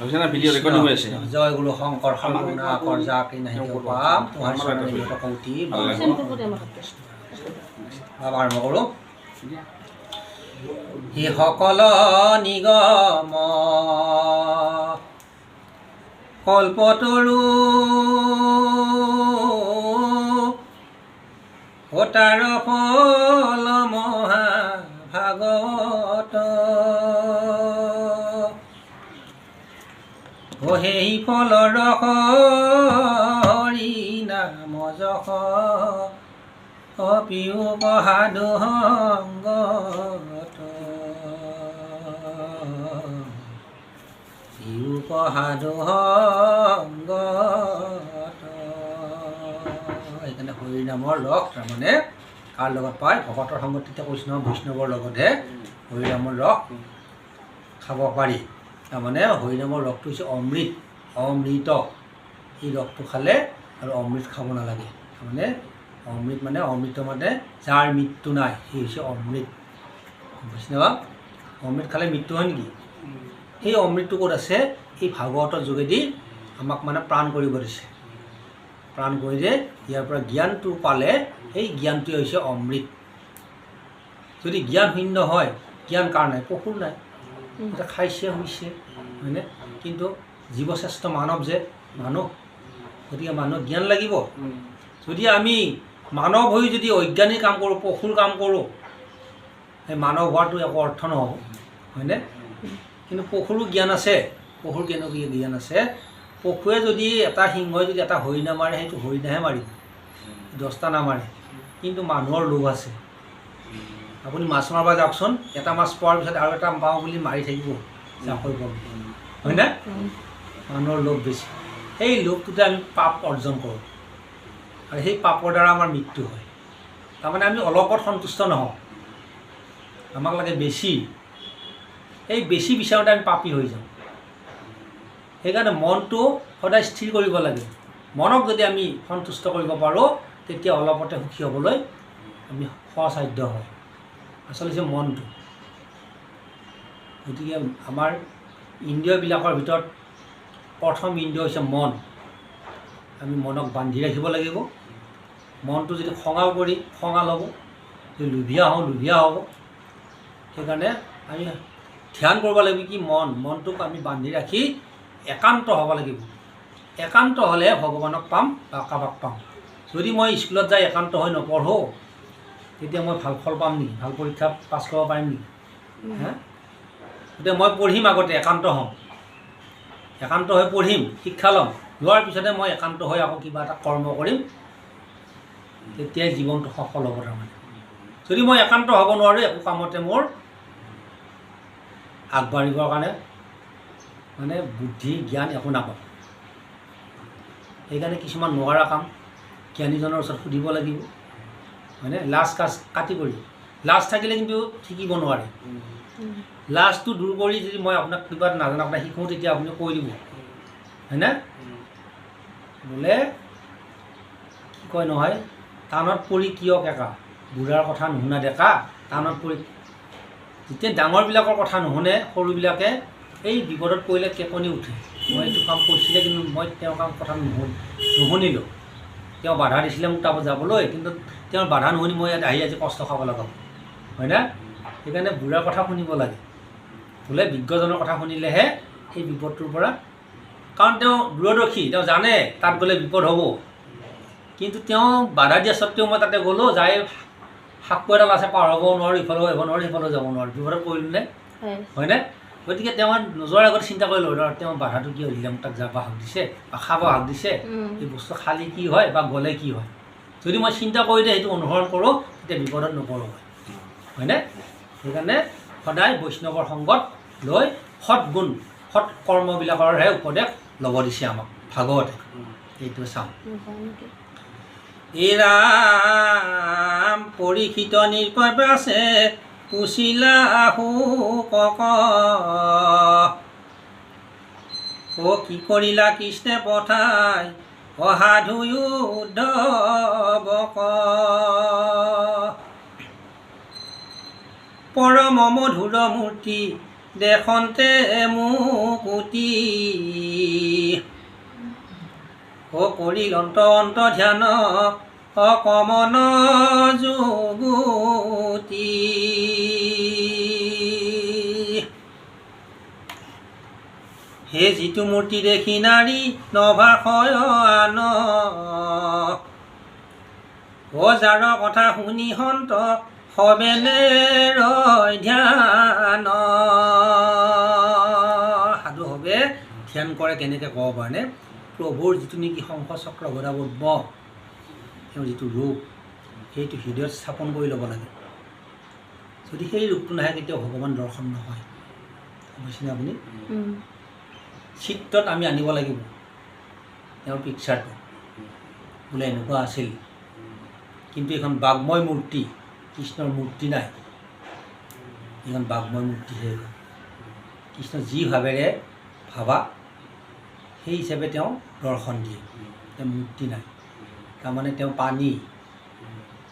হৈছে না ভিডিঅ' ৰেকৰ্ডিং হৈ আছে জয় গুৰু শংকৰ সৰ্বগুণা কৰজা কি নাহি পাম তোমাৰ চৰণে নিহিত কৌটি ভাৱ আৰম্ভ কৰোঁ। সি সকল নিগম কল্পতৰু অতাৰ ফল মহা ভাগৱত অ সেই ফল ৰস হৰি নাম যশ অপিও সাধু পিও সাধু সংগত সেইকাৰণে হৰি নামৰ ৰস তাৰমানে কাৰ লগত পায়? ভকতৰ সংগত তেতিয়া কৈছোঁ নহয় বৈষ্ণৱৰ লগতহে। হৰি নামৰ ৰস খাব পাৰি। তাৰমানে হৰিনামৰ ৰসটো হৈছে অমৃত অমৃত। এই ৰসটো খালে আৰু অমৃত খাব নালাগে। তাৰমানে অমৃত মানে অমৃত মানে যাৰ মৃত্যু নাই সেই হৈছে অমৃত। বুজিছে অমৃত খালে মৃত্যু হয় নেকি? সেই অমৃতটো ক'ত আছে? এই ভাগৱতৰ যোগেদি আমাক মানে প্ৰাণ কৰিব দিছে। প্ৰাণ কৰি দিয়ে ইয়াৰ পৰা জ্ঞানটো পালে সেই জ্ঞানটোৱে হৈছে অমৃত। যদি জ্ঞান শূন্য হয় জ্ঞান কাৰ নাই? পশুৰ নাই। খাইছে, শুইছে, হয়নে? কিন্তু জীৱশ্ৰেষ্ঠ মানৱ যে, মানুহ। গতিকে মানুহক জ্ঞান লাগিব। যদি আমি মানৱ হৈ যদি অজ্ঞানী কাম কৰোঁ, পশুৰ কাম কৰোঁ সেই মানৱ হোৱাটো একো অৰ্থ নহ'ব, হয়নে? কিন্তু পশুৰো জ্ঞান আছে। পশুৰ কেনেকুৱা জ্ঞান আছে? পশুৱে যদি এটা সিংহই যদি এটা হৰিণা মাৰে, সেইটো হৰিণাহে মাৰিব। দহটা নামাৰে। কিন্তু মানুহৰ লোভ আছে। আপুনি মাছ মাৰিব যাওকচোন এটা মাছ পোৱাৰ পিছত আৰু এটা পাওঁ বুলি মাৰি থাকিব। জাকৈ পাব হয়নে? মানুহৰ লোভ বেছি। সেই লোভটোতে আমি পাপ অৰ্জন কৰোঁ। আৰু সেই পাপৰ দ্বাৰা আমাৰ মৃত্যু হয়। তাৰমানে আমি অলপত সন্তুষ্ট নহওঁ। আমাক লাগে বেছি। সেই বেছি বিচাৰোঁতে আমি পাপী হৈ যাওঁ। সেইকাৰণে মনটো সদায় স্থিৰ কৰিব লাগে। মনক যদি আমি সন্তুষ্ট কৰিব পাৰোঁ, তেতিয়া অলপতে সুখী হ'বলৈ আমি সসাধ্য হয়। আচলতে হৈছে মনটো। গতিকে আমাৰ ইন্দ্ৰিয়বিলাকৰ ভিতৰত প্ৰথম ইন্দ্ৰিয় হৈছে মন। আমি মনক বান্ধি ৰাখিব লাগিব। মনটো যদি খঙাল কৰি, খঙাল হ'ব, যদি লোভীয়া হওঁ, লোভীয়া হ'ব। সেইকাৰণে আমি ধ্যান কৰিব লাগিব কি মন, মনটোক আমি বান্ধি ৰাখি একান্ত হ'ব লাগিব। একান্ত হ'লে ভগৱানক পাম বা কাৰোবাক পাম। যদি মই স্কুলত যাই একান্ত হৈ নপঢ়োঁ তেতিয়া মই ভাল ফল পাম নেকি? ভাল পৰীক্ষা পাছ কৰিব পাৰিম নেকি? হা? গতিকে মই পঢ়িম আগতে একান্ত হওঁ একান্ত হৈ পঢ়িম শিক্ষা ল'ম। লোৱাৰ পিছতে মই একান্ত হৈ আকৌ কিবা এটা কৰ্ম কৰিম। তেতিয়াই জীৱনটো সফল হ'ব তাৰমানে। যদি মই একান্ত হ'ব নোৱাৰোঁ একো কামতে মোৰ আগবাঢ়িবৰ কাৰণে মানে বুদ্ধি জ্ঞান একো নাপাওঁ সেইকাৰণে কিছুমান নোৱাৰা কাম জ্ঞানীজনৰ ওচৰত সুধিব লাগিব। হয়নে লাজ কাজ কাটি কৰি লাজ থাকিলে কিন্তু শিকিব নোৱাৰে। লাজটো দূৰ কৰি যদি মই আপোনাক কিবা নাজানো আপোনাক শিকোঁ তেতিয়া আপুনি কৈ দিব। হয়নে বোলে কি কয় নহয় টানত পৰি কিয় কেকা? বুঢ়াৰ কথা নুশুনা ডেকা টানত পৰি যেতিয়া ডাঙৰবিলাকৰ কথা নুশুনে সৰুবিলাকে এই বিপদত পৰিলে কেপনি উঠে। মই এইটো কাম কৰিছিলে কিন্তু মই তেওঁৰ কাম কথা নুশুন নুশুনিলোঁ। তেওঁ বাধা দিছিলে মোক তাত যাবলৈ কিন্তু তেওঁৰ বাধা নুশুনি মই ইয়াত আহি আজি কষ্ট খাব লগা হ'ল। হয়নে? সেইকাৰণে বুঢ়াৰ কথা শুনিব লাগে। বোলে বিজ্ঞজনৰ কথা শুনিলেহে সেই বিপদটোৰ পৰা কাৰণ তেওঁ দূৰদৰ্শী তেওঁ জানে তাত গ'লে বিপদ হ'ব। কিন্তু তেওঁ বাধা দিয়া স্বত্বেও মই তাতে গ'লোঁ যাই সাপু এডাল আছে পাৰ হ'ব নোৱাৰোঁ ইফালেও আহিব নোৱাৰোঁ সিফালেও যাব নোৱাৰোঁ। বিপদত পৰিলোঁ নে? হয়নে? গতিকে তেওঁ নোযোৱাৰ আগত চিন্তা কৰিলোঁ ধৰ তেওঁ বাধাটো কিয় দিলে মোক তাক যাব হাক দিছে বা খাব হাক দিছে। এই বস্তু খালি কি হয় বা গ'লে কি হয়? যদি মই চিন্তা কৰি দিয়ে সেইটো অনুসৰণ কৰোঁ তেতিয়া বিপদত নপৰোঁ হয় হয়নে? সেইকাৰণে সদায় বৈষ্ণৱৰ সংগত লৈ সৎ গুণ সৎ কৰ্মবিলাকৰহে উপদেশ ল'ব দিছে আমাক ভাগৱতে। এইটো চাওঁ। এই ৰাম পৰীক্ষিত নিৰ্পবাসে পুচিলা শোকক অ কি কৰিলা কৃষ্ণে পঠাই উদ্ধৱক পৰম মধুৰ মূৰ্তি দেশন্তে মুকুতি অ কৰিল অন্ত অন্ত ধ্যান অকমন যুগুতি। হে যিটো মূৰ্তি দেখি নাৰী নভাষয় আন যাৰ কথা শুনি সন্ত সবেনে ৰয় ধ্যান। সাধু হবে ধ্যান কৰে কেনেকৈ ক'ব পাৰেনে? প্ৰভুৰ যিটো নেকি শংখ চক্ৰ গদাপদ্ম তেওঁৰ যিটো ৰূপ সেইটো হৃদয়ত স্থাপন কৰি ল'ব লাগে। যদি সেই ৰূপটো নাহে কেতিয়াও ভগৱান দৰ্শন নহয়। বুজিছেনে আপুনি? চিত্ৰত আমি আনিব লাগিব। তেওঁৰ পিকচাৰটো বোলে এনেকুৱা আছিল। কিন্তু এইখন বাঘময় মূৰ্তি কৃষ্ণৰ মূৰ্তি নাই। এইখন বাঘময় মূৰ্তিহে কৃষ্ণ যি ভাৱেৰে ভাবা সেই হিচাপে তেওঁ দৰ্শন দিয়ে। তেওঁ মূৰ্তি নাই। তাৰমানে তেওঁ পানী।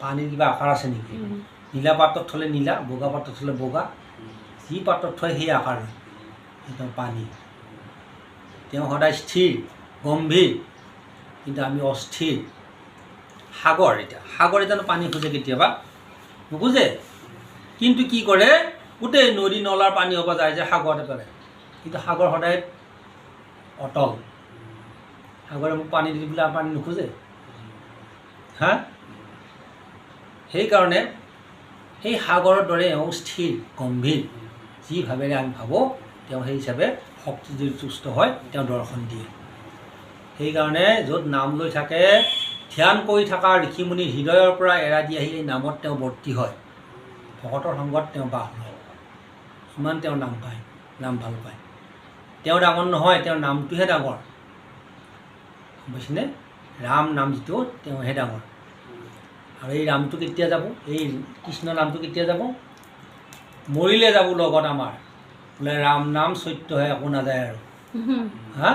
পানীৰ কিবা আকাৰ আছে নেকি? নীলা পাত্ৰত থ'লে নীলা বগা পাত্ৰত থ'লে বগা। যি পাত্ৰত থয় সেই আকাৰ হয় তেওঁ পানী। তেওঁ সদায় স্থিৰ, গম্ভীৰ, কিন্তু আমি অস্থিৰ। সাগৰ এতিয়া, সাগৰ এতিয়ানো পানী খোজে কেতিয়াবা, নোখোজে। কিন্তু কি কৰে? গোটেই নদী, নলাৰ পানী হ'ব যায় যে সাগৰতে পেলায়। কিন্তু সাগৰ সদায় অটল। সাগৰে মোক পানী দি পেলাই পানী নোখোজে। হা? সেইকাৰণে সেই সাগৰৰ দৰে এওঁ স্থিৰ, গম্ভীৰ, যি ভাৱেৰে আমি ভাবোঁ, তেওঁ সেই হিচাপে শক্তি যদি তুষ্ট হয় তেওঁ দৰ্শন দিয়ে। সেইকাৰণে য'ত নাম লৈ থাকে ধ্যান কৰি থকা ঋষিমুনিৰ হৃদয়ৰ পৰা এৰা দি আহি নামত তেওঁ বৰ্তি হয়। ভকতৰ সংগত তেওঁ বাস লয় ইমান তেওঁ নাম পায় নাম ভাল পায়। তেওঁ ডাঙৰ নহয় তেওঁৰ নামটোহে ডাঙৰ। বুজিছেনে ৰাম নাম যিটো তেওঁহে ডাঙৰ। আৰু এই নামটো কেতিয়া যাব? এই কৃষ্ণ নামটো কেতিয়া যাব? মৰিলে যাব লগত আমাৰ। বোলে ৰাম নাম সত্যহে একো নাযায় আৰু। হা?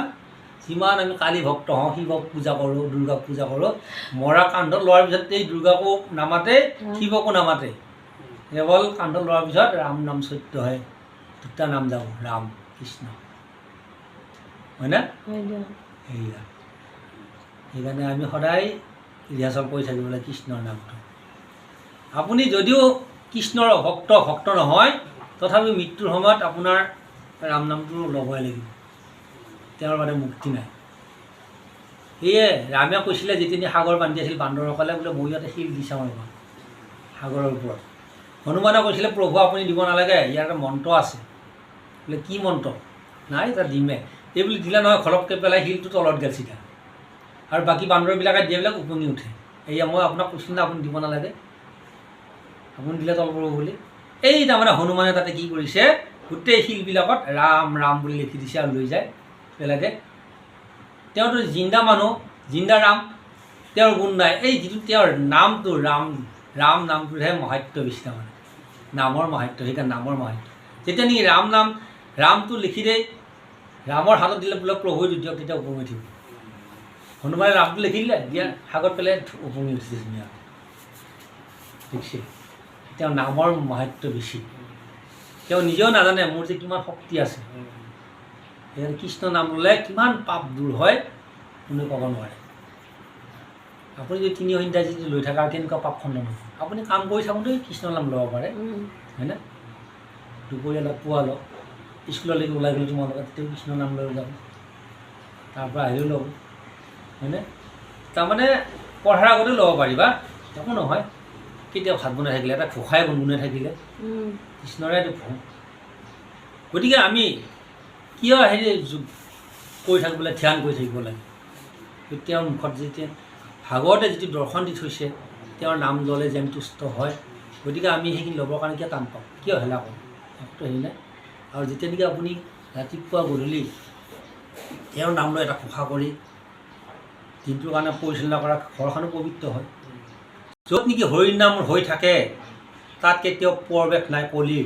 যিমান আমি কালী ভক্ত হওঁ শিৱক পূজা কৰোঁ দুৰ্গাক পূজা কৰোঁ মৰা কান্ধত লোৱাৰ পিছত এই দুৰ্গাকো নামাতে শিৱকো নামাতে। কেৱল কান্ধত লোৱাৰ পিছত ৰাম নাম সত্যহে দুটা নাম যাব ৰাম কৃষ্ণ। হয়নে? হয়। সেয়া সেইকাৰণে আমি সদায় ৰিহাৰ্চল কৰি থাকিব লাগে কৃষ্ণৰ নামটো। আপুনি যদিও কৃষ্ণৰ ভক্ত ভক্ত নহয় তথাপি মৃত্যুৰ সময়ত আপোনাৰ ৰাম নামটো ল'বই লাগিব। তেওঁৰ মানে মুক্তি নাই। সেয়ে ৰামে কৈছিলে যেতিয়া সাগৰ বান্ধি আছিল বান্দৰসকলে বোলে মই ইয়াতে শিল দি চাওঁ ৰ'বা সাগৰৰ ওপৰত। হনুমানে কৈছিলে প্ৰভু আপুনি দিব নালাগে ইয়াৰ এটা মন্ত্ৰ আছে। বোলে কি মন্ত্ৰ? নাই তাত দিমে। এই বুলি দিলে নহয় খলককৈ পেলাই শিলটো তলত গেল চিধা আৰু বাকী বান্দৰবিলাকে দিয়াবিলাক উপঙি উঠে। এয়া মই আপোনাক কৈছিলোঁ না আপুনি দিব নালাগে। আপুনি দিলে তল পৰব বুলি। এই তাৰমানে হনুমানে তাতে কি কৰিছে, গোটেই শিলবিলাকত ৰাম ৰাম বুলি লিখি দিছে আৰু লৈ যায় দিয়ে তেওঁতো জিন্দা মানুহ, জিন্দা ৰাম, তেওঁৰ গুণ নাই। এই যিটো তেওঁৰ নামটো ৰাম ৰাম নামটোৰহে মহাত্য বেছি তাৰমানে। নামৰ মহাত্য সেইকাৰণে নামৰ মহাত্য যেতিয়া নেকি ৰাম নাম, ৰামটো লিখি দেই, ৰামৰ হাতত দিলে বোলে প্ৰভুৱে দিয়ক তেতিয়া উপঙি উঠিব। হনুমানে ৰামটো লিখি দিলে, দিয়া সাগত পেলাই উপঙি উঠিছে ধুনীয়া দেখিছে? তেওঁৰ নামৰ মহাত্য বেছি। তেওঁ নিজেও নাজানে, মোৰ যে কিমান শক্তি আছে। সেইকাৰণে কৃষ্ণ নাম ল'লে কিমান পাপ দূৰ হয়, কোনেও ক'ব নোৱাৰে। আপুনি যদি তিনি ঘণ্টা যদি লৈ থাকে আৰু কেনেকুৱা পাপ খণ্ডন হ'ব? আপুনি কাম কৰি থাকোঁতেই কৃষ্ণ নাম ল'ব পাৰে, হয়নে? দুপৰীয়া লগ পুৱা লগ স্কুললৈকে ওলাই গ'লে তোমাৰ লগত, তেতিয়াও কৃষ্ণ নাম লৈ যাব। তাৰপৰা আহিও ল'ব, হয়নে? তাৰমানে পঢ়াৰ আগতেও ল'ব পাৰিবা, একো নহয়। কেতিয়াও ভাত বনাই থাকিলে এটা ঘোষাই গুণগুণাই থাকিলে। উম, কৃষ্ণৰে গতিকে আমি কিয় হেৰি কৰি থাকিবলৈ ধ্যান কৰি থাকিব লাগে? তেওঁৰ মুখত যেতিয়া ভাগৱতে যিটো দৰ্শন দি থৈছে তেওঁৰ নাম ল'লে যেন তুষ্ট হয়। গতিকে আমি সেইখিনি ল'বৰ কাৰণে কিয় টান পাওঁ? কিয় হেলা কৰোঁ? একোতো হেৰি নাই। আৰু যেতিয়া নেকি আপুনি ৰাতিপুৱা গধূলি তেওঁৰ নাম লৈ এটা ঘোষা কৰি দিনটোৰ কাৰণে পৰিচালনা কৰা ঘৰখনো পবিত্ৰ হয়। য'ত নেকি হৰিৰ নাম হৈ থাকে তাত কেতিয়াও প্ৰৱেশ নাই কলিৰ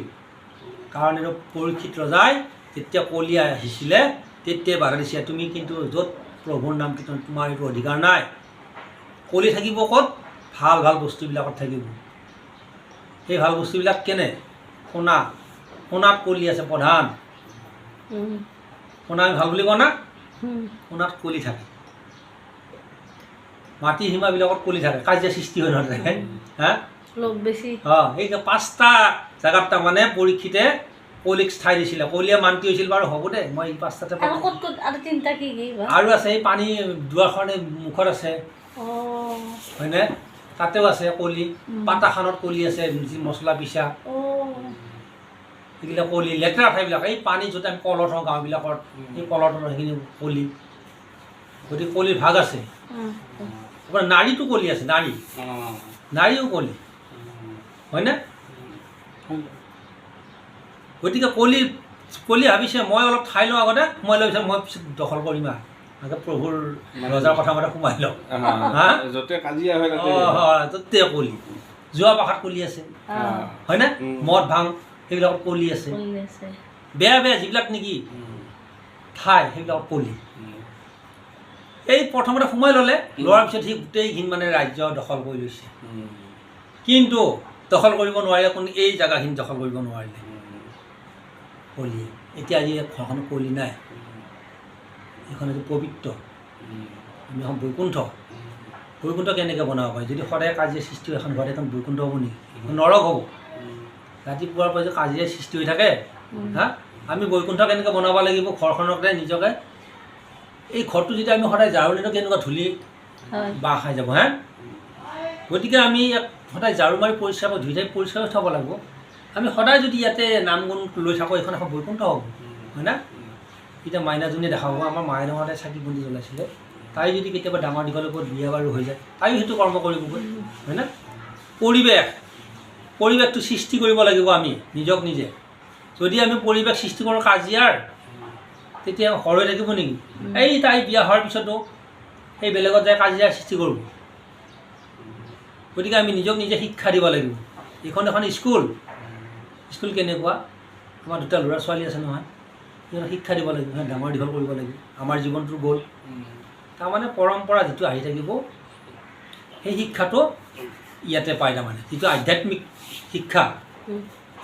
কাৰণ এইটো পৰীক্ষিত ৰজাই যেতিয়া কলি আহিছিলে তেতিয়াই বাধা দিছে। তুমি কিন্তু য'ত প্ৰভুৰ নাম কীৰ্তন তোমাৰ এইটো অধিকাৰ নাই। কলি থাকিব ক'ত? ভালো ভালো বস্তুবিলাকত থাকিব। সেই ভালো বস্তুবিলাক কেনে? সোণা সোণাত কলি আছে প্ৰধান। সোণা আমি ভালো বুলি কওঁ না? সোণাত কলি থাকে। মাটি সীমাবিলাকত কলি থাকে কাজিয়া সৃষ্টি হৈ নাথাকে হা? লোক বেছি। অঁ এই যে পাঁচটা জেগাত তাৰমানে পৰীক্ষিতে কলিক ঠাই দিছিলে। কলিয়ে মান্তি হৈছিল বাৰু হ'ব দে মই এই পাঁচটাতে আৰু আছে এই পানী দুৱাৰখন এই মুখত আছে। হয়নে? তাতেও আছে কলি। পাতাখনত কলি আছে যি মছলা পিছা। অঁ। এইবিলাক কলি লেতেৰা ঠাইবিলাক এই পানী য'ত আমি কলত হওঁ গাঁওবিলাকত এই কলত সেইখিনি কলি গতিকে কলিৰ ভাগ আছে। আপোনাৰ নাৰীটো কলি আছে নাৰী নাৰীও কলি। হয়নে গতিকে কলি কলি ভাবিছে মই অলপ ঠাই লওঁ আগতে মই লৈ মই পিছত দখল কৰিম আৰু। আগতে প্ৰভুৰ ৰজাৰ কথা মতে সোমাই লওঁ। হা? য'তে কাজিয়া হয় তাতে হয় কলি। যোৱা পাখাত কলি আছে। হয়নে মদ ভাং সেইবিলাকত কলি আছে। আছে। বেয়া বেয়া যিবিলাক নেকি ঠাই সেইবিলাকত কলি। এই প্ৰথমতে সোমাই ল'লে লোৱাৰ পিছত সি গোটেইখিনি মানে ৰাজ্য দখল কৰি লৈছে। কিন্তু দখল কৰিব নোৱাৰিলে কোনো এই জেগাখিনি দখল কৰিব নোৱাৰিলে। কলিয়ে। এতিয়া আজি ঘৰখন কলি নাই। এইখন আজি পবিত্ৰ। আমি এখন বৈকুণ্ঠ। বৈকুণ্ঠ কেনেকৈ বনাব পাৰি? যদি সদায় কাজিয়া সৃষ্টি হয় এখন ঘৰত এখন বৈকুণ্ঠ হ'ব নেকি? এখন নৰক হ'ব। ৰাতিপুৱাৰ পৰা যে কাজিয়া সৃষ্টি হৈ থাকে হা? আমি বৈকুণ্ঠ কেনেকৈ বনাব লাগিব? ঘৰখনকে নিজকে এই ঘৰটো যদি আমি সদায় ঝাৰু নিদিওঁ কেনেকুৱা ধূলি বাঁহ খাই যাব হা? গতিকে আমি ইয়াক সদায় ঝাৰু মাৰি পৰিষ্কাৰ কৰি ধুই ঠাই পৰিষ্কাৰ থ'ব লাগিব। আমি সদায় যদি ইয়াতে নাম গুণ লৈ থাকোঁ এইখন এখন বৈকুণ্ঠ হ'ব হয় না? এতিয়া মাইনাজনীয়ে দেখাব আমাৰ মায়ে মাইনাহঁতে চাকি বন্তি জ্বলাইছিলে। তাই যদি কেতিয়াবা ডাঙৰ দীঘলৰ ওপৰত বিয়া বাৰু হৈ যায় তাইও সেইটো কৰ্ম কৰিবগৈ হয় না? পৰিৱেশ পৰিৱেশটো সৃষ্টি কৰিব লাগিব আমি নিজক নিজে। যদি আমি পৰিৱেশ সৃষ্টি কৰোঁ কাজিয়াৰ তেতিয়া সৰ হৈ থাকিব নেকি? এই তাই বিয়া হোৱাৰ পিছতো সেই বেলেগত যায় কাজিয়াৰ সৃষ্টি কৰোঁ। গতিকে আমি নিজক নিজে শিক্ষা দিব লাগিব। এইখন এখন স্কুল। স্কুল কেনেকুৱা? আমাৰ দুটা ল'ৰা ছোৱালী আছে নহয়। সিহঁতক শিক্ষা দিব লাগিব। সিহঁত ডাঙৰ দীঘল কৰিব লাগিব। আমাৰ জীৱনটোৰ গ'ল। তাৰমানে পৰম্পৰা যিটো আহি থাকিব সেই শিক্ষাটো ইয়াতে পায় তাৰমানে। যিটো আধ্যাত্মিক শিক্ষা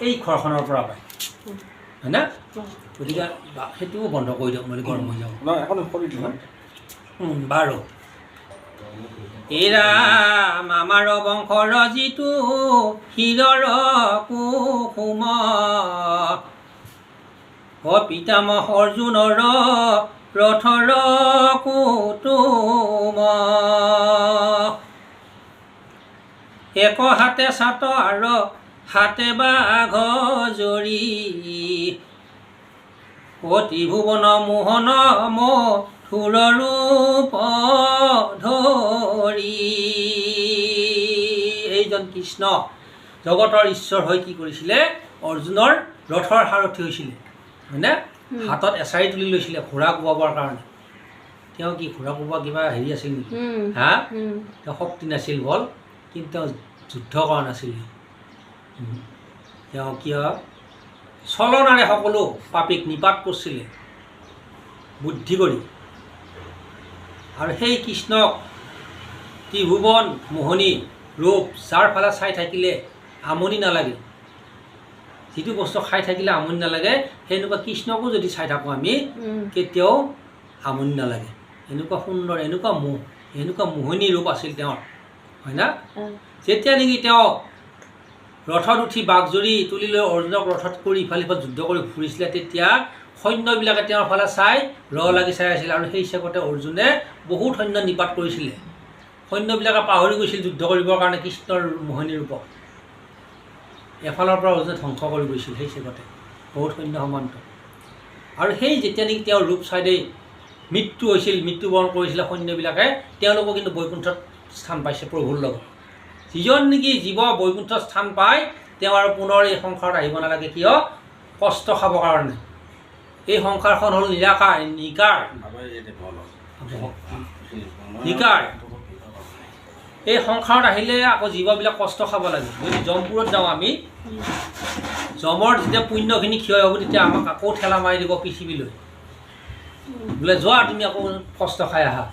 এই ঘৰখনৰ পৰা পায়। হয় না অঁ। গতিকে সেইটোও বন্ধ কৰি দিয়ক মই গৰম হৈ যাব। বাৰু। এৰাম আমাৰ বংশৰ যিটো শিৰৰ কুসুম। অ পিতামহ অৰ্জুনৰ ৰথৰ কুটুম। এক হাতে চাত আৰু হাতে বাঘ জৰি অতি ভুৱন মোহন মথুৰ ৰূপ ধৰি এইজন কৃষ্ণ জগতৰ ঈশ্বৰ হৈ কি কৰিছিলে? অৰ্জুনৰ ৰথৰ সাৰথি হৈছিলে হয়নে? হাতত এচাৰি তুলি লৈছিলে ঘোঁৰা কোবাবৰ কাৰণে। তেওঁ কি ঘোঁৰা কোবোৱা কিবা হেৰি আছিল নেকি? হা? তেওঁ শক্তি নাছিল বল কিন্তু তেওঁ যুদ্ধ কৰা নাছিলে। তেওঁ কিয়? চলনাৰে সকলো পাপীক নিপাত কৰিছিলে। বুদ্ধি কৰি। আৰু সেই কৃষ্ণক ত্ৰিভুৱন মোহনী ৰূপ যাৰ ফালে চাই থাকিলে আমনি নালাগে। যিটো বস্তু খাই থাকিলে আমনি নালাগে সেনেকুৱা কৃষ্ণকো যদি চাই থাকোঁ আমি। কেতিয়াও আমনি নালাগে। এনেকুৱা সুন্দৰ এনেকুৱা মোহ এনেকুৱা মোহনী ৰূপ আছিল তেওঁৰ। হয় না। যেতিয়া নেকি তেওঁ ৰথত উঠি বাঘজৰি তুলি লৈ অৰ্জুনক ৰথত কৰি ইফাল সিফাল যুদ্ধ কৰি ফুৰিছিলে তেতিয়া সৈন্যবিলাকে তেওঁৰ ফালে চাই ৰ লাগি চাই আছিল আৰু সেই হিচাপতে অৰ্জুনে বহুত সৈন্য নিপাত কৰিছিলে। সৈন্যবিলাকে পাহৰি গৈছিল যুদ্ধ কৰিবৰ কাৰণে কৃষ্ণৰ মোহনী ৰূপক এফালৰ পৰা অৰ্জুনে ধ্বংস কৰি গৈছিল সেই হিচাপতে, বহুত সৈন্য সমান্ত। আৰু সেই যেতিয়া নেকি তেওঁৰ ৰূপ চাইডেই মৃত্যু হৈছিল, মৃত্যুবৰণ কৰিছিলে সৈন্যবিলাকে, তেওঁলোকো কিন্তু বৈকুণ্ঠত স্থান পাইছে, প্ৰভুৰ লগত। যিজন নেকি জীৱ বৈকুণ্ঠ স্থান পায় তেওঁ আৰু পুনৰ এই সংসাৰত আহিব নালাগে কিয়? কষ্ট খাবৰ কাৰণে। এই সংসাৰখন হ'ল নিৰাকাৰ নিকাৰ। নিকাৰ। এই সংসাৰত আহিলে আকৌ জীৱবিলাক কষ্ট খাব লাগে। যদি জমপুৰত যাওঁ আমি জমৰ যেতিয়া পুণ্যখিনি ক্ষয় হ'ব তেতিয়া আমাক আকৌ ঠেলা মাৰি দিব পৃথিৱীলৈ। বোলে যোৱা তুমি আকৌ কষ্ট খাই আহা।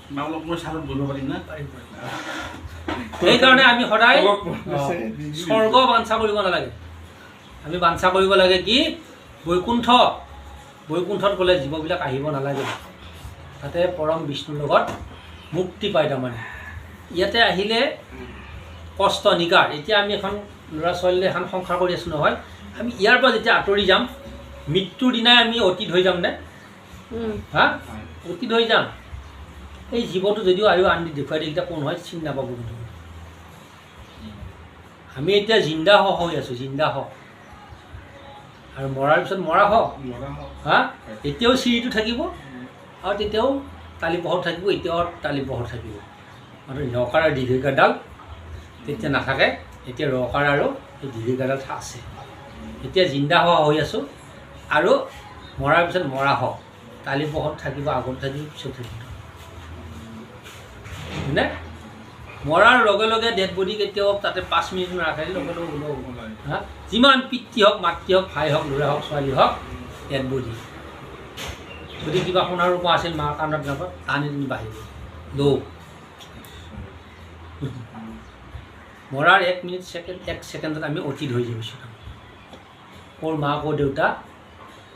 না সেইকাৰণে আমি সদায় স্বৰ্গ বাঞ্ছা কৰিব নালাগে। আমি বাঞ্ছা কৰিব লাগে কি? বৈকুণ্ঠ বৈকুণ্ঠত গ'লে জীৱবিলাক আহিব নালাগে। তাতে পৰম বিষ্ণুৰ লগত মুক্তি পায় তাৰমানে। ইয়াতে আহিলে কষ্ট নিগাৰ। এতিয়া আমি এখন ল'ৰা ছোৱালীলৈ এখন সংসাৰ কৰি আছোঁ নহয়। আমি ইয়াৰ পৰা যেতিয়া আঁতৰি যাম মৃত্যুৰ দিনাই আমি অতীত হৈ যামনে? উম, হা? অতীত হৈ যাম। এই জীৱটো যদিও আৰু আনি দেখুৱাই দিয়ে কোন হয়? চিনি নাপাব কিন্তু। আমি এতিয়া জিন্দা হ হৈ আছোঁ জিন্দা হ। আৰু মৰাৰ পিছত মৰা হ। হওক। হা। এতিয়াও চিৰিটো থাকিব আৰু তেতিয়াও তালি পোহৰ থাকিব এতিয়াও তালি পোহৰ থাকিব। আৰু ৰকাৰ আৰু দীৰ্ঘিকাডাল তেতিয়া নাথাকে এতিয়া ৰকাৰ আৰু এই দীৰ্ঘিকাডাল আছে। এতিয়া জিন্দা হোৱা হৈ আছোঁ আৰু মৰাৰ পিছত মৰা হওক তালি পোহৰ থাকিব আগত থাকিব পিছত থাকিব। হয়নে? মৰাৰ লগে লগে ডেড বডি কেতিয়াও তাতে পাঁচ মিনিট নাৰাখে লগে লগে ওলাব। হা? যিমান পিতৃ হওক মাতৃ হওক ভাই হওক ল'ৰা হওক ছোৱালী হওক ডেড বডি যদি কিবা সোণাৰ ৰূপা আছিল মাৰ কাণত যাব টানি টানি বাঢ়িব। লৌ। মৰাৰ এক মিনিট ছেকেণ্ড এক ছেকেণ্ডত আমি অতীত হৈ গৈছোঁ ক'ৰ মা ক'ৰ দেউতা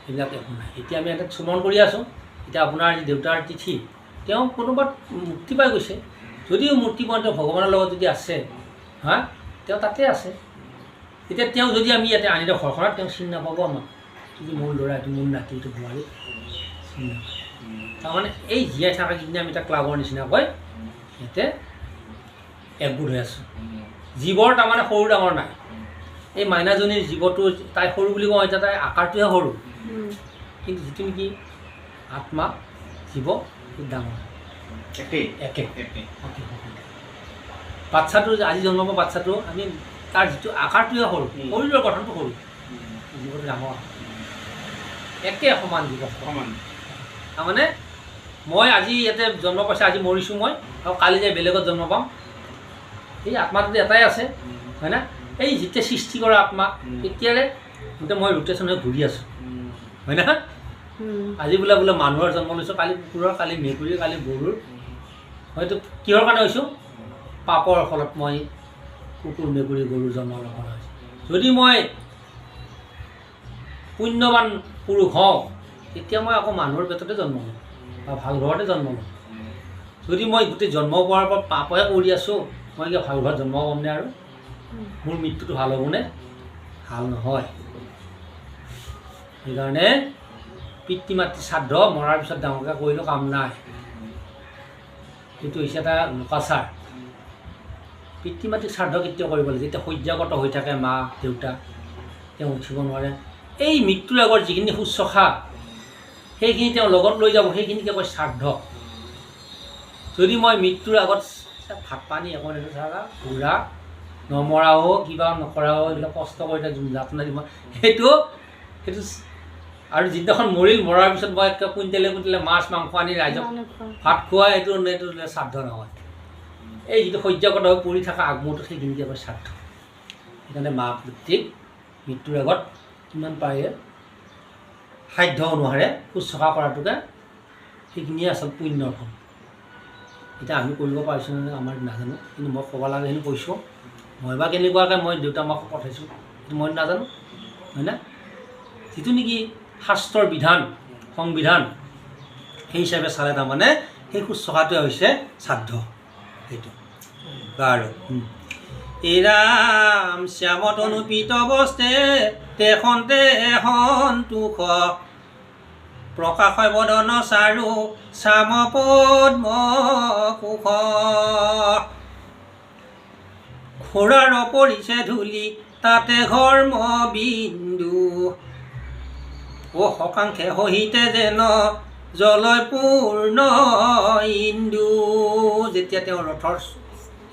এইবিলাক একো নাই। এতিয়া আমি এটা স্মৰণ কৰি আছোঁ। এতিয়া আপোনাৰ যি দেউতাৰ তিথি তেওঁ কোনোবাত মুক্তি পাই গৈছে। যদিও মূৰ্তি পোৱা তেওঁ ভগৱানৰ লগত যদি আছে হা তেওঁ তাতে আছে। এতিয়া তেওঁ যদি আমি ইয়াতে আনি দিওঁ ঘৰখনত তেওঁ চিনি নাপাব আমাক। এইটো মোৰ ল'ৰা এইটো মোৰ নাতি এইটো বোৱাৰী। চিনি নাপায় তাৰমানে এই জীয়াই থকাকেইদিনে আমি এটা ক্লাবৰ নিচিনাকৈ ইয়াতে একগোট হৈ আছোঁ। জীৱৰ তাৰমানে সৰু ডাঙৰ নাই। এই মাইনাজনীৰ জীৱটো তাই সৰু বুলি কওঁ এতিয়া তাই আকাৰটোহে সৰু। কিন্তু যিটো নেকি আত্মা জীৱ ডাঙৰ। একে একেই বাচ্ছাটো আজি জন্ম পোৱা বাচ্ছাটো আমি তাৰ যিটো সৰু উম। শৰীৰৰ গঠনটো সৰু জীৱটো ডাঙৰ একে সমান জীৱ সমান। তাৰমানে মই আজি ইয়াতে জন্ম পাইছোঁ আজি মৰিছোঁ মই আৰু কালি যাই বেলেগত জন্ম পাম। সেই আত্মাটোতো এটাই আছে হয়নে? এই যেতিয়া সৃষ্টি কৰা আত্মা। তেতিয়াৰে মই ৰোটেশ্যন হৈ ঘূৰি আছোঁ। হয়নে? উম, আজি বোলে বোলে মানুহৰ জন্ম লৈছোঁ কালি কুকুৰৰ কালি মেকুৰীৰ কালি গৰুৰ। হয়তো কিহৰ কাৰণে হৈছোঁ? পাপৰ ফলত মই কুকুৰ মেকুৰী গৰুৰ জন্ম ল'ব হৈছোঁ। যদি মই পুণ্যৱান পুৰুষ হওঁ তেতিয়া মই আকৌ মানুহৰ পেটতে জন্ম ল'ম বা ভাল ঘৰতে জন্ম ল'ম। যদি মই গোটেই জন্ম পোৱাৰ পৰা পাপহে কৰি আছোঁ মই কিয় ভাল ঘৰত জন্ম পামনে আৰু? মোৰ মৃত্যুটো ভাল হ'বনে? ভাল নহয়। সেইকাৰণে পিতৃ মাতৃ শ্ৰাদ্ধ মৰাৰ পিছত ডাঙৰকৈ কৰিলেও কাম নাই। সেইটো হৈছে এটা লোকাচাৰ পিতৃ মাতৃ শ্ৰাদ্ধ কেতিয়াও কৰিব লাগে? যেতিয়া শয্যাগত হৈ থাকে মা, দেউতা, তেওঁ উঠিব নোৱাৰে। এই মৃত্যুৰ আগৰ যিখিনি শুশ্ৰূষা, সেইখিনি তেওঁ লগত লৈ যাব, সেইখিনিকে কয় শ্ৰাদ্ধ। যদি মই মৃত্যুৰ আগত ভাত পানী একো নিদিওঁ ঘূৰা নমৰাও, কিবা নকৰাও, এইবিলাক কষ্ট কৰি থাকে যাতনা দিব সেইটো সেইটো আৰু যিদিনাখন মৰিল মৰাৰ পিছত মই একে কুইণ্টেলে কুইণ্টেলে মাছ মাংস আনি ৰাইজক। ভাত খোৱা এইটো এইটো শ্ৰাদ্ধ নহয়। এই যিটো সহ্যগত হৈ পৰি থকা আগমুহূৰ্তত সেইখিনিকে কয় শ্ৰাদ্ধ। সেইকাৰণে মা পিতৃক মৃত্যুৰ আগত কিমান পাৰে সাধ্য অনুসাৰে শুশ্ৰূষা কৰাটোকে সেইখিনিয়ে আচল পুণ্যৰ ফল। এতিয়া আমি কৰিব পাৰিছোঁ নে আমাৰ নাজানো কিন্তু মই ক'ব লাগাখিনি কৈছোঁ। মই বা কেনেকুৱাকৈ মই দেউতা মাক পঠাইছোঁ সেইটো মই নাজানো হয়নে? যিটো নেকি শাস্ত্ৰৰ বিধান সংবিধান সেই হিচাপে চালে তাৰমানে সেই শুশ্ৰূষাটোৱে হৈছে শ্ৰাদ্ধ। সেইটো। বাৰু। উম। এই ৰাম শ্যামত অনুপিত বস্তে তেখন্তে সন্তোষ প্ৰকাশ বদন চাৰু শ্যাম পদ্ম কোষ। খুৰাৰ পৰিছে ধূলি তাতে ঘৰ্ম বিন্দু। অ সকাংক্ষে সহিতে যেন জলয় পূৰ্ণ ইন্দু। যেতিয়া তেওঁ ৰথৰ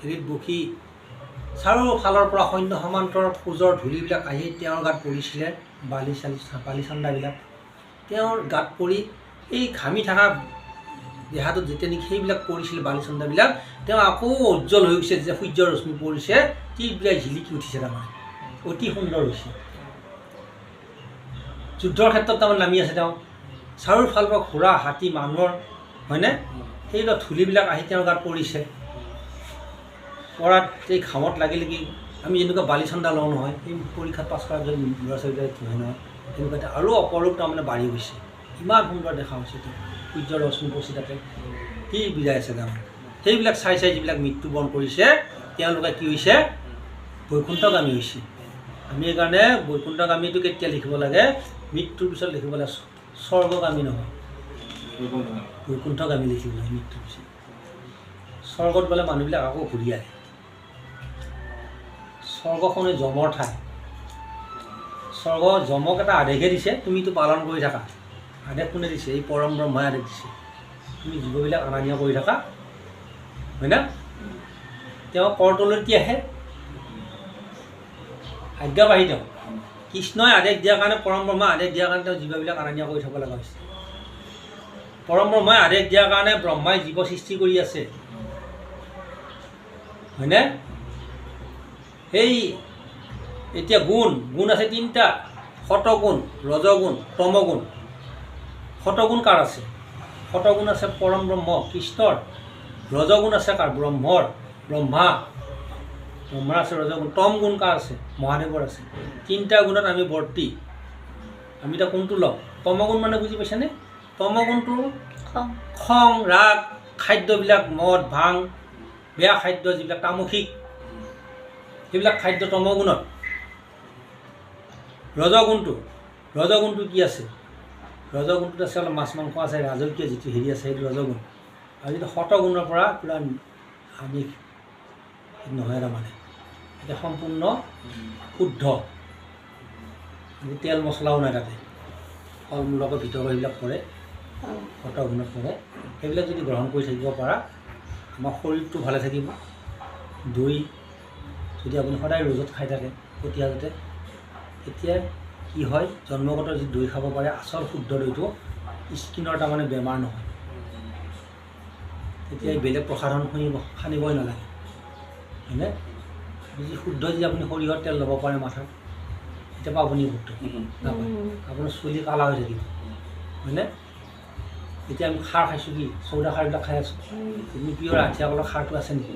হেৰিত বহি চাৰিওফালৰ পৰা সৈন্য সমান্তৰ সূৰ্যৰ ধূলিবিলাক আহি তেওঁৰ গাত পৰিছিলে, বালি চালি, বালি চান্দাবিলাক। তেওঁৰ গাত পৰি এই ঘামি থকা দেহাটোত যেতিয়া নেকি সেইবিলাক পৰিছিলে, বালি চন্দাবিলাক, তেওঁ আকৌ উজ্জ্বল হৈ গৈছে যেতিয়া সূৰ্যৰ ৰশ্মি পৰিছে টিবিলাক জিলিকি উঠিছে তাৰমানে। অতি সুন্দৰ হৈছে। যুদ্ধৰ ক্ষেত্ৰত তাৰমানে নামি আছে তেওঁ। চাৰিওফালৰ পৰা ঘোঁৰা হাতী, মানুহৰ, হয়নে? সেইবিলাক ধূলিবিলাক আহি তেওঁৰ গাত পৰিছে। পৰাত এই ঘামত লাগিলে কি আমি যেনেকুৱা বালি চন্দা লওঁ নহয়, সেই পৰীক্ষাত পাছ কৰাৰ পিছত ল'ৰা ছোৱালীবিলাক নহয় নহয়, তেনেকুৱা এটা আৰু অপৰূপ তাৰমানে বাঢ়ি গৈছে। ইমান সুন্দৰ দেখা হৈছে তেওঁ সূৰ্যৰ ৰশ্মি পচি তাতে কি বুজাই আছে তাৰমানে। সেইবিলাক চাই চাই যিবিলাক মৃত্যুবৰণ কৰিছে, তেওঁলোকে কি হৈছে? বৈকুণ্ঠগামী হৈছে। আমি সেইকাৰণে বৈকুণ্ঠগামীটো কেতিয়া লিখিব লাগে? মৃত্যুৰ পিছত লিখিব লাগে স্বৰ্গগামী নহয়। বৈকুণ্ঠগামী লিখিব লাগে মৃত্যুৰ পিছত। স্বৰ্গত গ'লে মানুহবিলাক আকৌ ঘূৰি আহে। স্বৰ্গখনে যমৰ ঠাই। স্বৰ্গ যমক এটা আদেশহে দিছে তুমিতো পালন কৰি থাকা। আদেশ কোনে দিছে? এই পৰম ব্ৰহ্মাই আদেশ দিছে। তুমি জীৱবিলাক অনা নিয়া কৰি থাকা। হয়নে তেওঁ কৰতলতী আহে। আজ্ঞাবাহী তেওঁ। কৃষ্ণই আদেশ দিয়াৰ কাৰণে পৰম ব্ৰহ্মাই আদেশ দিয়াৰ কাৰণে তেওঁ জীৱবিলাক নিয়া কৰি থ'ব লগা হৈছে। পৰম ব্ৰহ্মাই আদেশ দিয়াৰ কাৰণে ব্ৰহ্মাই জীৱ সৃষ্টি কৰি আছে। হয়নে? সেই এতিয়া গুণ গুণ আছে তিনিটা। শতগুণ ৰজগুণ তমগুণ। শতগুণ কাৰ আছে? শতগুণ আছে পৰম ব্ৰহ্ম কৃষ্ণৰ। ৰজগুণ আছে কাৰ? ব্ৰহ্মৰ। ব্ৰহ্মা। ব্ৰহ্মাৰ আছে ৰজগুণ তম গুণ কাৰ আছে? মহাদেৱৰ আছে। তিনিটা গুণত আমি বৰ্তি আমি এতিয়া কোনটো ল'ম তমগুণ মানে বুজি পাইছেনে তমগুণটো খং। খং ৰাগ খাদ্যবিলাক মদ ভাং বেয়া খাদ্য যিবিলাক তামসিক সেইবিলাক খাদ্য তমগুণত। ৰজগুণটো ৰজগুণটো কি আছে? ৰজগুণটোত আছে অলপ মাছ মাংস আছে ৰাজকীয় যিটো হেৰি আছে সেইটো ৰজগুণ। আৰু যিটো শতগুণৰ পৰা পূৰা আমিষ নহয় তাৰমানে। এতিয়া সম্পূৰ্ণ শুদ্ধ। তেল মছলাও নাই তাতে। ফল মূলকৰ ভিতৰৰ সেইবিলাক পৰে। শতগুণত পৰে। সেইবিলাক যদি গ্ৰহণ কৰি থাকিব পাৰা, আমাৰ শৰীৰটো ভালে থাকিব। দৈ যদি আপুনি সদায় ৰোজত খাই থাকে কটীয়াজতে তেতিয়া কি হয়, জন্মগত যি দৈ খাব পাৰে, আচল শুদ্ধ দৈটো স্কিনৰ তাৰমানে বেমাৰ নহয়। তেতিয়া বেলেগ প্ৰসাধন শুনিব সানিবই নালাগে। হয়নে? যি শুদ্ধ যদি আপুনি সৰিয়হৰ তেল ল'ব পাৰে মাথাত তেতিয়া পাব আপুনি শুদ্ধ নাপায় আপোনাৰ চুলি কালা হৈ থাকিব। হয়নে? এতিয়া আমি খাৰ খাইছোঁ কি? চৌদা খাৰবিলাক খাই আছোঁ। তুমি পিয়ৰ আঠিয়া কলৰ খাৰটো আছে নেকি?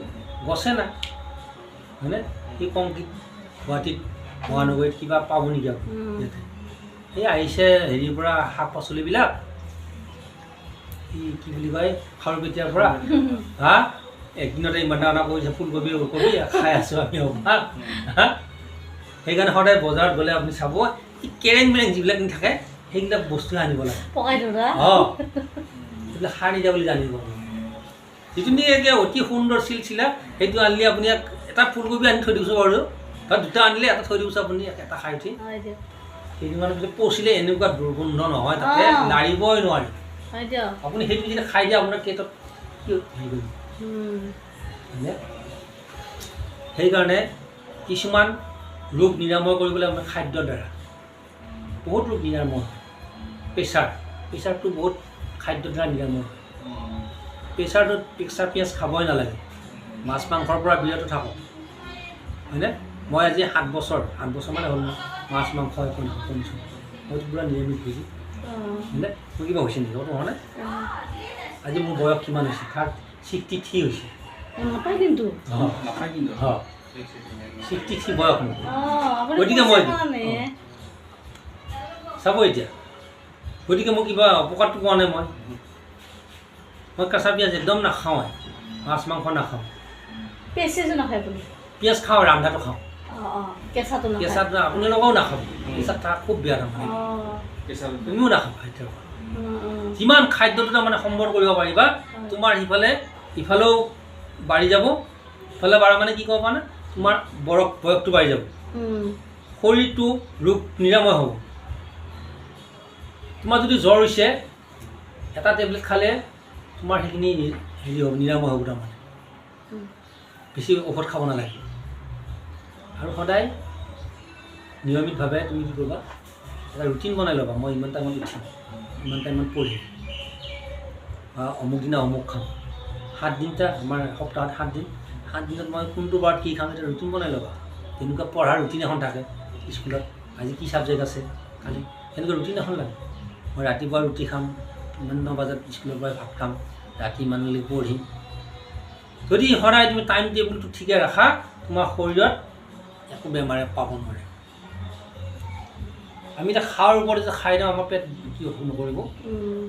গছে নাই হয়নে? সেই কংক্ৰিট গুৱাহাটীত মহানগৰীত কিবা পাব নেকি আপুনি। ইয়াতে। সেই আহিছে হেৰিৰ পৰা শাক পাচলিবিলাক। এই কি বুলি কয়? খাৰুপেটীয়াৰ পৰা। হা? একদিনতে ইমান ডাঙৰ কৰিছে ফুলকবি ওলকবি খাই আছোঁ আমি অভাৱ হা? সেইকাৰণে সদায় বজাৰত গ'লে আপুনি চাব এই কেৰেং মেৰেং যিবিলাক থাকে সেইবিলাক বস্তুহে আনিব লাগে। অঁ। এইবিলাক সাৰ নিদিয়া বুলি জানিব যিটো নেকি অতি সুন্দৰ চিলচিলা সেইটো আনিলে আপুনি এটা ফুলকবি আনি থৈ দিছোঁ বাৰু। বা দুটা আনিলে এটা থৈ দিছোঁ আপুনি এটা খাই উঠি। কেইদিনমানৰ পিছত পচিলে এনেকুৱা দুৰ্গন্ধ নহয় তাতে। লাৰিবই নোৱাৰি। আপুনি সেইটো যদি খাই দিয়ে আপোনাৰ পেটত কি হেৰি কৰিব? সেইকাৰণে কিছুমান ৰোগ নিৰাময় কৰিবলৈ আমাৰ খাদ্যৰ দ্বাৰা বহুত ৰোগ নিৰাময় হয়। প্ৰেছাৰ প্ৰেছাৰটো বহুত খাদ্যৰ দ্বাৰা নিৰাময় হয়। প্ৰেছাৰটোত প্ৰেছাৰ পিঁয়াজ খাবই নালাগে। মাছ মাংসৰ পৰা বিৰত থাকক। হয়নে? মই আজি সাত বছৰ সাত বছৰ মানে হ'ল মাছ মাংস একো নাখাওঁ কমিছোঁ মইতো পূৰা নিৰামিষ ভোজী। অঁ, হয়নে? মোৰ কিবা হৈছে নেকি? অত হোৱা নাই? অঁ। আজি মোৰ বয়স কিমান হৈছে? থাৰ্ড ছিক্সটি থ্ৰী হৈছে নাপায় কিন্তু। অঁ কিন্তু। অঁ ছিক্সটি থ্ৰী বয়স মোৰ অঁ, গতিকে মই-। চাব এতিয়া। গতিকে মোৰ কিবা অপকাৰটো পোৱা নাই মই। মই কেঁচা পিঁয়াজ একদম নাখাওঁৱে মাছ মাংস নাখাওঁ। পিয়াজ খাওঁ ৰান্ধাটো খাওঁ। কেঁচাটো আপোনালোকেও নাখাব। কেঁচাত তাৰ খুব বেয়া তাৰমানে তুমিও নাখাবা উম। যিমান খাদ্যটো তাৰমানে সম্বৰ কৰিব পাৰিবা তোমাৰ সিফালে ইফালেও বাঢ়ি যাব ইফালে বাঢ়া মানে কি ক'ব পাৰা তোমাৰ বয়স বয়সটো বাঢ়ি যাব। শৰীৰটো ৰোগ নিৰাময় হ'ব। তোমাৰ যদি জ্বৰ হৈছে এটা টেবলেট খালে তোমাৰ সেইখিনি হেৰি হ'ব নিৰাময় হ'ব তাৰমানে। বেছি ঔষধ খাব নালাগে। আৰু সদায় নিয়মিতভাৱে তুমি কি কৰিবা এটা ৰুটিন বনাই ল'বা মই ইমান টাইমত উঠিম ইমান টাইমত পঢ়িম বা অমুক দিনা অমুক খাম। সাত দিনটা আমাৰ সপ্তাহত সাত দিন। সাত দিনত মই কোনটো বাৰত কি খাম এটা ৰুটিন বনাই ল'বা। তেনেকুৱা পঢ়াৰ ৰুটিন এখন থাকে স্কুলত। আজি কি ছাবজেক্ট আছে? কালি সেনেকুৱা ৰুটিন এখন লাগে। মই ৰাতিপুৱা ৰুটি খাম ইমান ন বজাত স্কুলৰ পৰা ভাত খাম ৰাতি ইমানলৈকে পঢ়িম। যদি সদায় তুমি টাইম টেবুলটো ঠিকে ৰাখা তোমাৰ শৰীৰত একো বেমাৰে পাব নোৱাৰে। আমি এতিয়া খাৱাৰ ওপৰত যে খাই দিওঁ আমাৰ পেট কি নকৰিব।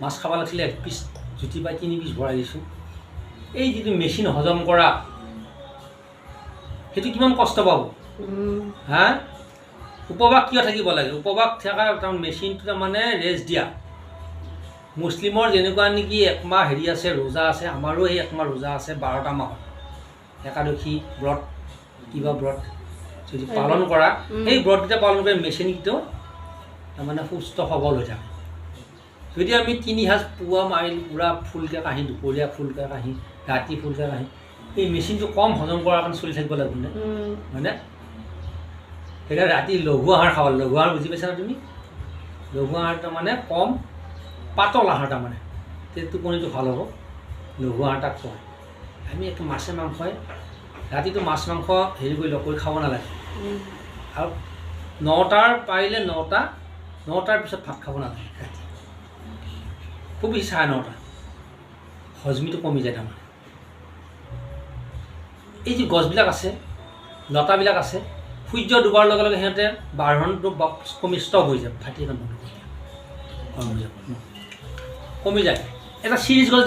মাছ খাব লাগিছিলে এক পিচ জুতি পাই তিনি পিচ ভৰাই দিছোঁ। এই যিটো মেচিন হজম কৰা সেইটো কিমান কষ্ট পাব? হা? উপবাস কিয় থাকিব লাগে? উপবাস থকা তাৰমানে মেচিনটো তাৰমানে ৰেষ্ট দিয়া। মুছলিমৰ যেনেকুৱা নেকি একমাহ হেৰি আছে ৰোজা আছে আমাৰো এই একমাহ ৰোজা আছে বাৰটা মাহত একাদশী ব্ৰত কিবা ব্ৰত যদি পালন কৰা সেই ব্ৰতকেইটা পালন কৰি মেচিনকেইটাও তাৰমানে সুস্থ সবল হৈ থাকে। যদি আমি তিনি সাঁজ পুৱা মাৰি পূৰা ফুলকৈ কাঢ়ি দুপৰীয়া ফুলকৈ কাঢ়ি ৰাতি ফুলকৈ কাঢ়ি এই মেচিনটো কম হজম কৰাৰ কাৰণে চলি থাকিব লাগিব নে? হয়নে? সেইকাৰণে ৰাতি লঘু আহাৰ খাব লঘু আহাৰ বুজি পাইছানে তুমি? লঘু আহাৰ তাৰমানে কম পাতল আহাৰ তাৰমানে। তেতিয়া টোপনিটো ভালো হ'ব লঘু আহাৰ তাক কয়। আমি একো মাছে মাংসই ৰাতিটো মাছ মাংস হেৰি কৰি লগ কৰি খাব নালাগে। আৰু নটাৰ পাৰিলে নটা নটাৰ পিছত ভাত খাব নালাগে ৰাতি। খুব বেছি চাৰে নটা। হজমিটো কমি যায় তাৰমানে। এই যি গছবিলাক আছে, লতাবিলাক আছে, সূৰ্য ডুবাৰ লগে লগে সিহঁতে বাঢ়নটো কমি ষ্টপ হৈ যায়, ফাটি কমি যায়। এটা চিৰিজ গছ